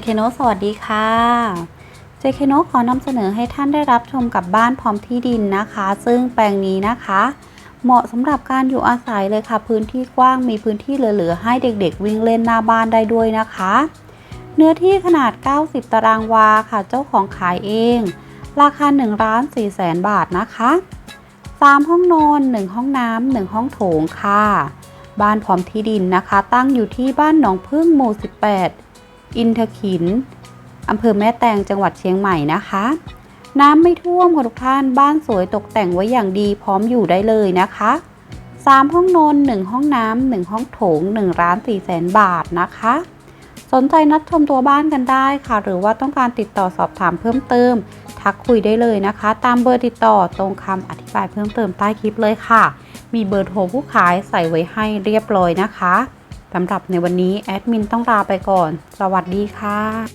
เคโนสวัสดีค่ะเจเคโนขอนำเสนอให้ท่านได้รับชมกับบ้านพร้อมที่ดินนะคะ ซึ่งแปลงนี้นะคะ เหมาะสำหรับการอยู่อาศัยเลยค่ะ พื้นที่กว้างมีพื้นที่เหลือๆ ให้เด็กๆ วิ่งเล่นหน้าบ้านได้ด้วยนะคะ เนื้อที่ขนาด 90 ตารางวาค่ะ เจ้าของขายเอง ราคา1ล้าน4แสนบาทนะคะ3ห้องนอน 1 ห้องน้ำ1ห้องโถงค่ะ บ้านพร้อมที่ดินนะคะ ตั้งอยู่ที่บ้านหนองพึ่งหมู่ 18 อินทขินอำเภอแม่แตงจังหวัดเชียงใหม่นะคะ น้ำไม่ท่วมค่ะทุกท่านบ้านสวยตกแต่งไว้อย่างดีพร้อมอยู่ได้เลยนะคะ 3 ห้องนอน 1 ห้องน้ำ1ห้องโถง1ล้าน4แสนบาทนะคะ สนใจนัดชมตัวบ้านกันได้ค่ะ หรือว่าต้องการติดต่อสอบถามเพิ่มเติม ทักคุยได้เลยนะคะ ตามเบอร์ติดต่อตรงคำอธิบายเพิ่มเติมใต้คลิปเลยค่ะ มีเบอร์โทรผู้ขายใส่ไว้ให้เรียบร้อยนะคะ สำหรับในวันนี้แอดมินต้องลาไปก่อน สวัสดีค่ะ